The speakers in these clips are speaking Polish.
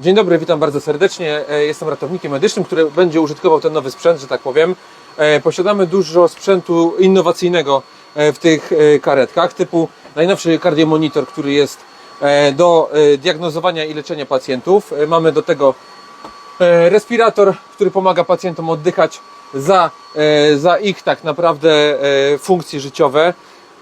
Dzień dobry, witam bardzo serdecznie. E, Jestem ratownikiem medycznym, który będzie użytkował ten nowy sprzęt, że tak powiem. E, Posiadamy dużo sprzętu innowacyjnego e, w tych karetkach, typu najnowszy kardiomonitor, który jest do diagnozowania i leczenia pacjentów. Mamy do tego respirator, który pomaga pacjentom oddychać za, za ich tak naprawdę funkcje życiowe.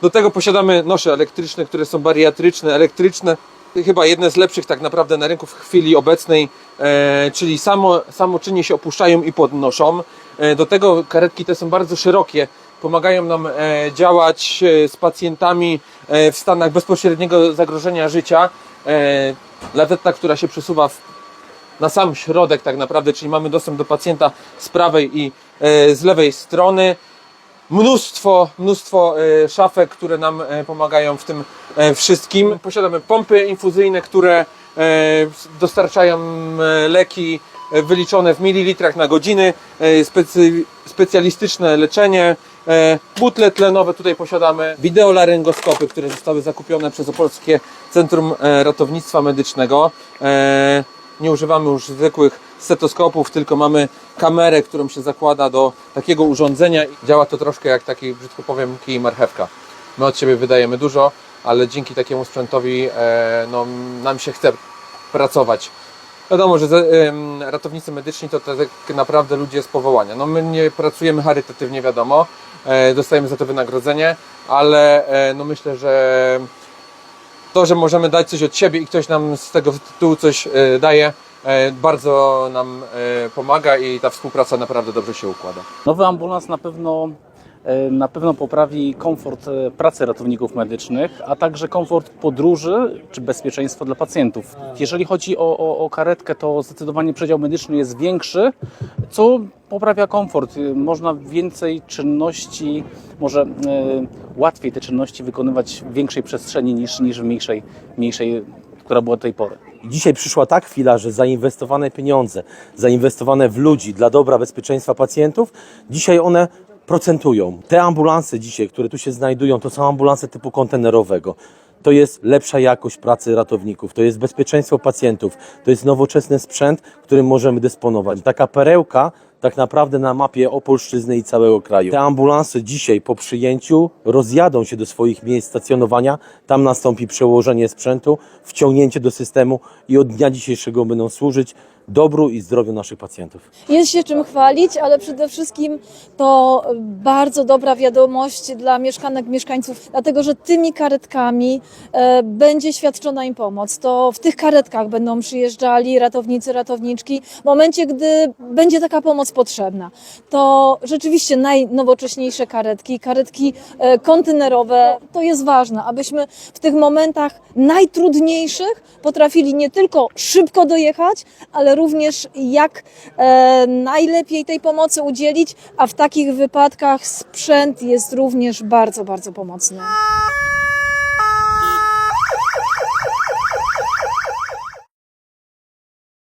Do tego posiadamy nosze elektryczne, które są bariatryczne, elektryczne. Chyba jedne z lepszych tak naprawdę na rynku w chwili obecnej, e, czyli samo, samoczynnie się opuszczają i podnoszą. E, do tego karetki te są bardzo szerokie, pomagają nam e, działać e, z pacjentami e, w stanach bezpośredniego zagrożenia życia. E, która się przesuwa w na sam środek tak naprawdę, czyli mamy dostęp do pacjenta z prawej i e, z lewej strony. Mnóstwo, mnóstwo e, szafek, które nam e, pomagają w tym e, wszystkim. Posiadamy pompy infuzyjne, które dostarczają leki wyliczone w mililitrach na godziny, specjalistyczne leczenie, butle tlenowe tutaj posiadamy, wideolaryngoskopy, które zostały zakupione przez Opolskie Centrum Ratownictwa Medycznego. Nie używamy już zwykłych stetoskopów, tylko mamy kamerę, którą się zakłada do takiego urządzenia. Działa to troszkę jak taki, brzydko powiem, kij i marchewka. My od siebie wydajemy dużo, ale dzięki takiemu sprzętowi e, no, nam się chce pracować. Wiadomo, że ratownicy medyczni to tak naprawdę ludzie z powołania. No my nie pracujemy charytatywnie, wiadomo, e, dostajemy za to wynagrodzenie, ale e, no myślę, że to, że możemy dać coś od siebie i ktoś nam z tego tytułu coś daje, bardzo nam e, pomaga i ta współpraca naprawdę dobrze się układa. Nowy ambulans na pewno, e, na pewno poprawi komfort e, pracy ratowników medycznych, a także komfort podróży czy bezpieczeństwo dla pacjentów. Jeżeli chodzi o, o, o karetkę, to zdecydowanie przedział medyczny jest większy, co poprawia komfort. E, Można więcej czynności, może e, łatwiej te czynności wykonywać w większej przestrzeni niż, niż w mniejszej, mniejszej, która była do tej pory. Dzisiaj przyszła ta chwila, że zainwestowane pieniądze, zainwestowane w ludzi dla dobra bezpieczeństwa pacjentów, dzisiaj one procentują. Te ambulanse dzisiaj, które tu się znajdują, to są ambulanse typu kontenerowego. To jest lepsza jakość pracy ratowników, to jest bezpieczeństwo pacjentów, to jest nowoczesny sprzęt, którym możemy dysponować. Taka perełka tak naprawdę na mapie Opolszczyzny i całego kraju. Te ambulanse dzisiaj po przyjęciu rozjadą się do swoich miejsc stacjonowania, tam nastąpi przełożenie sprzętu, wciągnięcie do systemu i od dnia dzisiejszego będą służyć dobru i zdrowiu naszych pacjentów. Jest się czym chwalić, ale przede wszystkim to bardzo dobra wiadomość dla mieszkanek, mieszkańców, dlatego że tymi karetkami e, będzie świadczona im pomoc. To w tych karetkach będą przyjeżdżali ratownicy, ratowniczki w momencie, gdy będzie taka pomoc potrzebna. To rzeczywiście najnowocześniejsze karetki, karetki e, kontenerowe, to jest ważne, abyśmy w tych momentach najtrudniejszych potrafili nie tylko szybko dojechać, ale również jak e, najlepiej tej pomocy udzielić, a w takich wypadkach sprzęt jest również bardzo, bardzo pomocny.